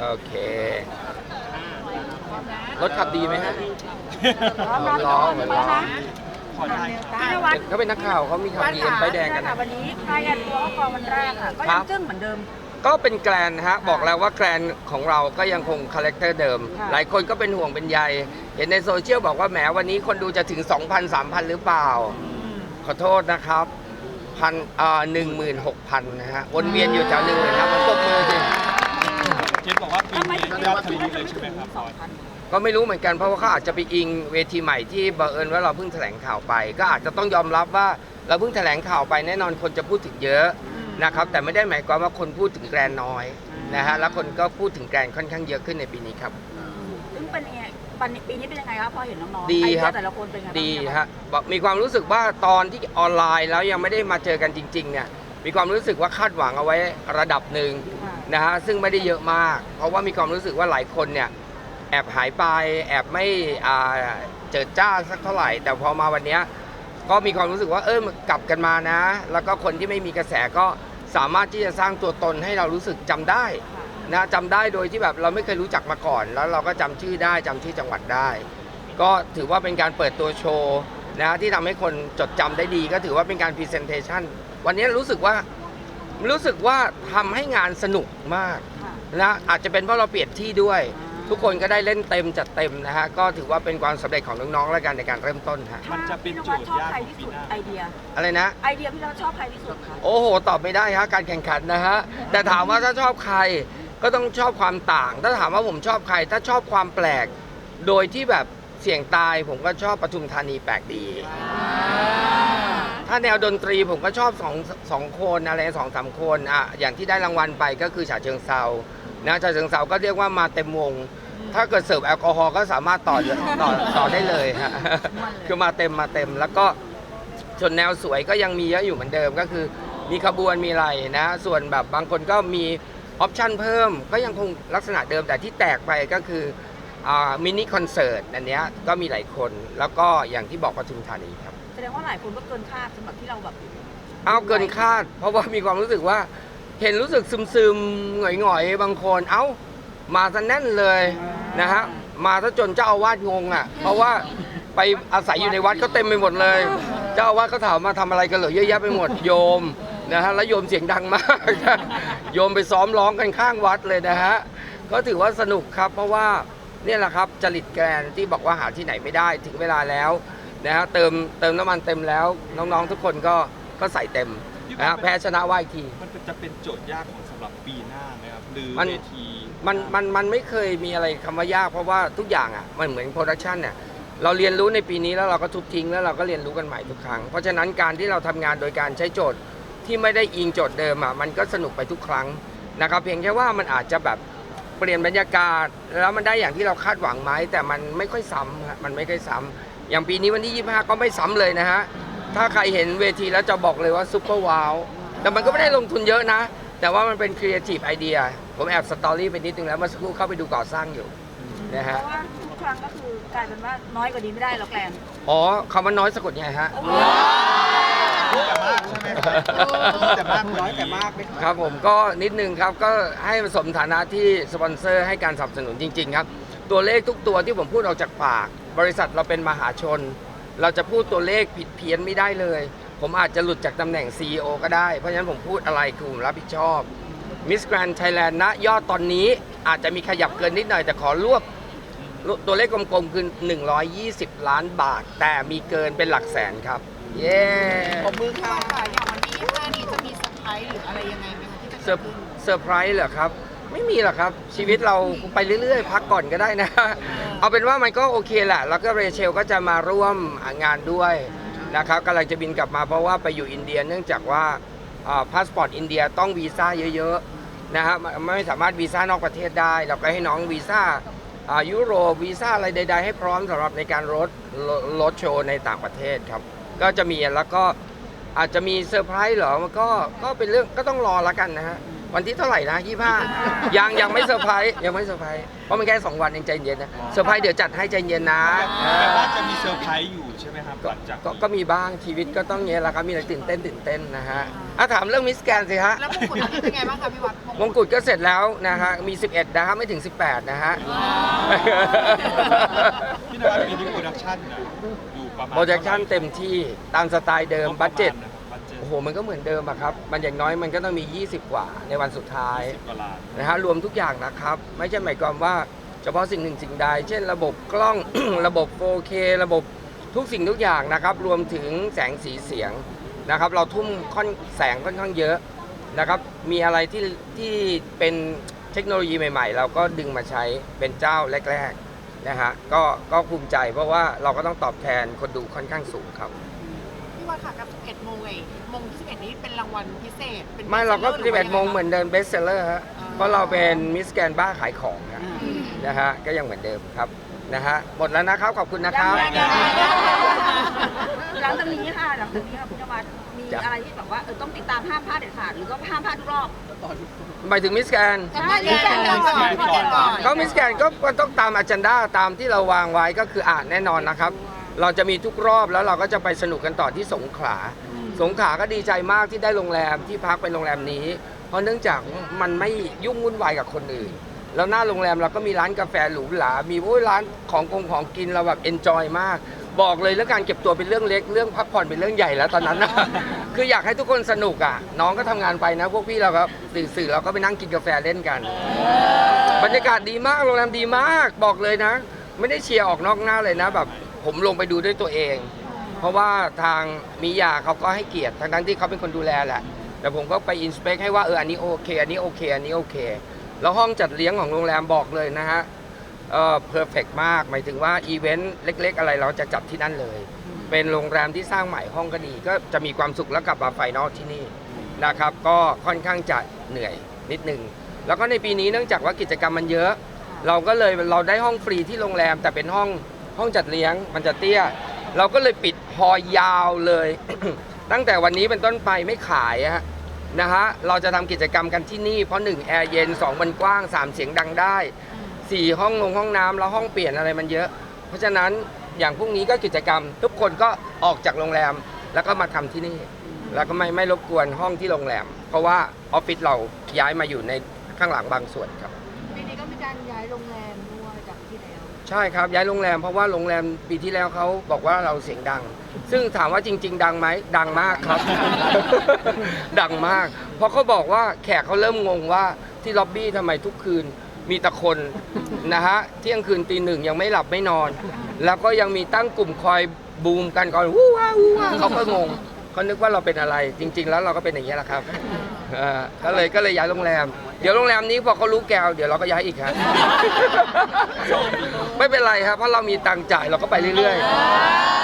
โอเค รถขับดีไหมฮะพร้อมนะร้องเหมือนร้องขอได้พี่นวัดเขาเป็นนักข่าวเขามีข่าวดีกันใบแดงกันค่ะนะวันนี้รายงานตัวเข้ากองวันแรกค่ะก็ครัยังบจึ้งเหมือนเดิม ก็เป็นแกรนฮะบอกแล้วว่าแกรนของเราก็ยังคงคาแรคเตอร์เดิมค่ะหลายคนก็เป็นห่วงเป็นใยเห็นในโซเชียลบอกว่าแหมวันนี้คนดูจะถึง 2,000 3,000 หรือเปล่า ขอโทษนะครับพันอ่าหนึ่งหมื่นหกพันนะฮะวนเวียนอยู่แถวหนึ่งหมื่นครับผมปรบมือสิ เจนบอกว่าปีทำไมนี้ถึงยอดว่าทะคิดลุว่าเลจะยไม่ใช่ถึไหมงครับสองพันก็ไม่รู้เหมือนกันเพราะว่าเขาอาจจะไปอิงเวทีใหม่ที่บังเอิญว่าเราเพิ่งแถลงข่าวไป ก็อาจจะต้องยอมรับว่าเราเพิ่งแถลงข่าวไปแน่นอนคนจะพูดถึงเยอะนะครับแต่ไม่ได้หมายความว่าคนพูดถึงแกรนน้อยนะฮะแล้วคนก็พูดถึงแกรนค่อนข้างเยอะขึ้นในปีนี้ครับ ซึ่งเป็นยังไงปันปีนี้เป็นยังไงครับพอเห็นน้องๆดีไอเดียครับ แต่ละคนเป็นไงบ้างดีเนี่ยฮะบอกมีความรู้สึกว่าตอนที่ออนไลน์แล้วยังไม่ได้มาเจอกันจริงๆเนี่ยมีความรู้สึกว่าคาดหวังเอาไว้ระดับหนึ่งค่ะ นะฮะซึ่งไม่ได้เยอะมาก เพราะว่ามีความรู้สึกว่าหลายคนเนี่ยแอบหายไปแอบไม่อ่าเจิดจ้าสักเท่าไหร่ แต่พอมาวันเนี้ยก็มีความรู้สึกว่าเออกลับกันมานะ แล้วก็คนที่ไม่มีกระแสก็สามารถที่จะสร้างตัวตนให้เรารู้สึกจำได้นะจำได้โดยที่แบบเราไม่เคยรู้จักมาก่อน แล้วเราก็จำชื่อได้จำชื่อจังหวัดได้ ก็ถือว่าเป็นการเปิดตัวโชว์นะที่ทำให้คนจดจำได้ดี ก็ถือว่าเป็นการพรีเซนเทชันวันนี้รู้สึกว่า รู้สึกว่าทำให้งานสนุกมากค่ะนะอาจจะเป็นเพราะเราเปลี่ยนที่ด้วยอ่าทุกคนก็ได้เล่นเต็มจัดเต็มนะฮะก็ถือว่าเป็นความสำเร็จของน้องๆแล้วกันในการเริ่มต้นฮะมันจะเป็นพี่โจวัดทย์ชอบยากใครของที่ปีสุดหน้า ไอเดีย อะไรนะ ไอเดียพี่เราชอบใครที่สุดคะโอ้โห ตอบไม่ได้ฮะการแข่งขันนะฮะ แต่ถามว่าถ้าชอบใครก็ต้องชอบความต่าง ถ้าถามว่าผมชอบใคร ถ้าชอบความแปลก โดยที่แบบเสี่ยงตายผมก็ชอบปทุมธานีแปลกดี ถ้าแนวดนตรีผมก็ชอบสองสองคนอะไรสองสามคนอะอย่างที่ได้รางวัลไปก็คือฉาเชิงเซานะฉาเชิงเซาก็เรียกว่ามาเต็มวง ถ้าเกิดเสิร์ฟแอลกอฮอล์ก็สามารถต่อต่อต่อได้เลยฮะคือมาเต็มมาเต็มแล้วก็ส่วนแนวสวยก็ยังมีเยอะอยู่เหมือนเดิมก็คือ มีขบวนมีอะไรนะ ส่วนแบบบางคนก็มีออปชันเพิ่มก็ยังคงลักษณะเดิมแต่ที่แตกไปก็คือมินิคอนเสิร์ตอันนี้ก็มีหลายคนแล้วก็อย่างที่บอกปทุมธานีครับ แสดงว่าหลายคนก็เกินคาดสำหรับที่เราแบบเอาเกินคาด เพราะว่ามีความรู้สึกว่า เห็นรู้สึกซึมซึมๆหงอยหงอยๆบางคน เอ้า มาซะแน่นเลยนะฮะมาซะจนเจ้าอาวาสงงอะ เพราะว่าไปอาศัยอยู่ในวัดก็เต็มไปหมดเลย เจ้าอาวาสก็ถามมาทำอะไรกันเหรอเยอะแยะไปหมดโยมนะฮะแล้วโยมเสียงดังมาก โยมไปซ้อมร้องกันข้างวัดเลยนะฮะก็ถือว่าสนุกครับ เพราะว่าเนี่ยแหละครับจริตแกรนที่บอกว่าหาที่ไหนไม่ได้ถึงเวลาแล้ว นะฮะเติมเติมน้ำมันเต็มแล้ว น้องๆทุกคนก็ก็ใส่เต็มนะฮะแพ้ชนะว่าอีกที มันจะเป็นโจทย์ยากของสำหรับปีหน้าไหมครับหรือมัน เวทีมันมันมันไม่เคยมีอะไรคำว่ายากเพราะว่าทุกอย่างอะมันเหมือนโปรดักชันเนี่ยเราเรียนรู้ในปีนี้แล้วเราก็ทุบทิ้งแล้วเราก็เรียนรู้กันใหม่ทุกครั้ง เพราะฉะนั้นการที่เราทำงานโดยการใช้โจทย์ที่ไม่ได้อิงโจทย์เดิมอะมันก็สนุกไปทุกครั้งนะครับเพียงแค่ว่ามันอาจจะแบบ เปลี่ยนบรรยากาศ แล้วมันได้อย่างที่เราคาดหวังไหมแต่มันไม่ค่อยซ้ำฮะมันไม่ค่อยซ้ำอย่างปีนี้วันที่ 25 ก็ไม่ซ้ำเลยนะฮะถ้าใครเห็นเวทีแล้วจะบอกเลยว่าซุปเปอร์ว้าวแต่มันก็ไม่ได้ลงทุนเยอะนะ แต่ว่ามันเป็นครีเอทีฟไอเดียผมแอบสตอรี่ไปนิดนึงแล้วเมื่อสักครู่เข้าไปดูก่อสร้างอยู่นะเพฮะราะว่าทุกครั้งก็คือกลายเป็นว่าน้อยกว่านี้ไม่ได้หรอกแกลนอ๋อคำว่าน้อยสะกดยังไงฮะ แต่มากใช่ไหมครับแต่มากน้อยแต่มากครับผมก็นิดนึงครับก็ให้สมฐานะที่สปอนเซอร์ให้การสนับสนุนจริง ๆ ครับ ตัวเลขทุกตัวที่ผมพูดออกจากปาก บริษัทเราเป็นมหาชน เราจะพูดตัวเลขผิดเพี้ยนไม่ได้เลย ผมอาจจะหลุดจากตำแหน่ง CEO ก็ได้ เพราะฉะนั้นผมพูดอะไรคือผมรับผิดชอบ Miss Grand Thailand ณยอดตอนนี้อาจจะมีขยับเกินนิดหน่อยแต่ขอรวบตัวเลขกลมๆคือ 120 ล้านบาท แต่มีเกินเป็นหลักแสนครับ เย้ผมมือค่ะอย่างวันที่25นี้จะมีเซอร์ไพรส์หรืออะไรยังไงไหมคะที่จะเซอร์เซอร์ไพรส์เหรอครับ ไม่มีหรอกครับ ชีวิตเราไปเรื่อยๆ พักก่อนก็ได้นะ เอาเป็นว่ามันก็โอเคแหละ แล้วก็เรเชลก็จะมาร่วมงานด้วยนะครับกำลังจะบินกลับมาเพราะว่าไปอยู่อินเดียเนื่องจากว่าพาสปอร์ตอินเดียต้องวีซ่าเยอะๆนะฮะไม่ไม่สามารถวีซ่านอกประเทศได้ เราก็ให้น้องวีซ่าอ่ายุโรปวีซ่าอะไรใด ๆ ให้พร้อมสำหรับในการรถรถโชว์ในต่างประเทศครับ ก็จะมีแล้วก็อาจจะมีเซอร์ไพรส์เหรอมันก็ก็เป็นเรื่องก็ต้องรอละกันนะฮะ วันที่เท่าไหร่นะยี่ห้ายังยังไม่เซอร์ไพรส์ยังไม่เซอร์ไพรส์เพราะมันแค่สองวันเองใจเย็นนะเซอร์ไพรส์เดี๋ยวจัดให้ใจเย็นนะแปลว่าจะมีเซอร์ไพรส์อยู่ใช่ไหมครับหลังจากก็ก็มีบ้างชีวิตก็ต้องเงี้ยแหละครับมีอะไรตื่นเต้นตื่นเต้นนะฮะอะถามเรื่องมิสแกนสิฮะแล้วมงกุฎอันนี้เป็นไงบ้างคะพี่วัดมงกุฎก็เสร็จแล้วนะฮะมี 11 นะฮะไม่ถึง 18 นะฮะพี่นวัดปีนี้โปรดักชั่นน่ะอยู่ประมาณโปรเจคชั่นเต็มที่ตามสไตล์เดิมบัตเจ็ตบัตเจ็ต โอ้โหมันก็เหมือนเดิมอะครับ มันอย่างน้อยมันก็ต้องมี 20 กว่าในวันสุดท้ายกว่าล้านนะฮะรวมทุกอย่างนะครับ ไม่ใช่หมายความว่าเฉพาะสิ่งหนึ่งสิ่งใด เช่น ระบบกล้อง ระบบ 4K ระบบทุกสิ่งทุกอย่างนะครับ รวมถึงแสงสีเสียงนะครับ เราทุ่มค่อนแสงค่อนข้างเยอะนะครับ มีอะไรที่ที่เป็นเทคโนโลยีใหม่ ๆ เราก็ดึงมาใช้เป็นเจ้าแรกๆนะฮะก็ก็ภูมิใจเพราะว่าเราก็ต้องตอบแทนคนดูค่อนข้างสูงครับพี่ วัดค่ะกับ11โมงไงโมงที่11นี้เป็นรางวัลพิเศษป็น ไม่เราก็ bestseller หรือว่า11โมงเหมือนเดิมเบสเซอร์ฮะอ่าเพราะเราเป็นมิสแกนบ้าขายของนะนะฮะก็ยังเหมือนเดิมครับนะฮะหมดแล้วนะครับขอบคุณนะครับยังยังยังหลังจากนี้ค่ะหลังจากนี้ค่ะคุณนวัดมีจ้ะ อะไรที่แบบว่าเออต้องติดตามห้ามพลาดเด็ดขาดหรือก็ห้ามพลาดทุกรอบหมายถึงมิสแกนใช่มิสแกนก่อนมิสแกนก่อน ก็มิสแกนก็ต้องตามอ g e n d a ตามที่เราวางไว้ก็คืออ่านแน่นอนนะครับ เราจะมีทุกรอบแล้วเราก็จะไปสนุกกันต่อที่สงขลา สงขลาก็ดีใจมากที่ได้โรงแรมที่พักเป็นโรงแรมนี้ เพราะเนื่องจากมันไม่ยุ่งวุ่นวายกับคนอื่น แล้วหน้าโรงแรมเราก็มีร้านกาแฟหรูหรา มีโอ้ยร้านของกงของกินเราแบบเอนจอยมาก บอกเลยเรื่องการเก็บตัวเป็นเรื่องเล็ก เรื่องพักผ่อนเป็นเรื่องใหญ่แล้วตอนนั้นนะ คืออยากให้ทุกคนสนุกอะ น้องก็ทำงานไปนะ พวกพี่เราก็สื่อสื่อเราก็ไปนั่งกินกาแฟเล่นกัน บรรยากาศดีมากโรงแรมดีมากบอกเลยนะ ไม่ได้เชียร์ออกนอกหน้าเลยนะแบบ ผมลงไปดูด้วยตัวเอง เพราะว่าทางมิยาเขาก็ให้เกียรติทั้งทั้งที่เขาเป็นคนดูแลแหละแต่ผมก็ไปอินสเปคให้ว่าเอออันนี้โอเค อันนี้โอเค อันนี้โอเค แล้วห้องจัดเลี้ยงของโรงแรมบอกเลยนะฮะเออเพอร์เฟกมาก หมายถึงว่าอีเวนต์เล็ก ๆ อะไรเราจะจัดที่นั่นเลย เป็นโรงแรมที่สร้างใหม่ห้องก็ดี ก็จะมีความสุขแล้วกลับมาไฟนอลที่นี่นะครับ ก็ค่อนข้างจะเหนื่อยนิดนึงแล้วก็ในปีนี้เนื่องจากว่ากิจกรรมมันเยอะ เราก็เลยเราได้ห้องฟรีที่โรงแรมแต่เป็นห้อง ห้องจัดเลี้ยงมันจะเตี้ย เราก็เลยปิดฮอยาวเลย ตั้งแต่วันนี้เป็นต้นไปไม่ขายฮะนะฮะเราจะทำกิจกรรมกันที่นี่เพราะหนึ่งแอร์เย็นสองมันกว้างสามเสียงดังได้สี่ห้องลงห้องน้ำแล้วห้องเปลี่ยนอะไรมันเยอะ เพราะฉะนั้นอย่างพรุ่งนี้ก็กิจกรรม ทุกคนก็ออกจากโรงแรมแล้วก็มาทำที่นี่ แล้วก็ไม่ไม่รบกวนห้องที่โรงแรม เพราะว่าออฟฟิศเราย้ายมาอยู่ในข้างหลังบางส่วนครับปีนี้ก็มีการย้ายโรงแรมด้วยจากที่แล้ว ใช่ครับย้ายโรงแรมเพราะว่าโรงแรมปีที่แล้วเขาบอกว่าเราเสียงดัง ซึ่งถามว่าจริง ๆ ดังไหมดังมากครับ ดังมาก เพราะเขาบอกว่าแขกเขาเริ่มงงว่าที่ล็อบบี้ทำไมทุกคืนมีแตะคนนะฮะเที่ยงคืนตีหนึ่งยังไม่หลับไม่นอน แล้วก็ยังมีตั้งกลุ่มคอยบูมกันก่อนวู้ว้าวู้ว้าเขาก็งงเขานึกว่าเราเป็นอะไร จริง ๆ แล้วเราก็เป็นอย่างนี้ยแหละครับเออก็เลยก็เลยย้ายโรงแรม เดี๋ยวโรงแรมนี้พอเขารู้แกวเดี๋ยวเราก็ย้ายอีกครับ ไม่เป็นไรครับเพราะเรามีตังค์จ่ายเราก็ไปเรื่อยๆ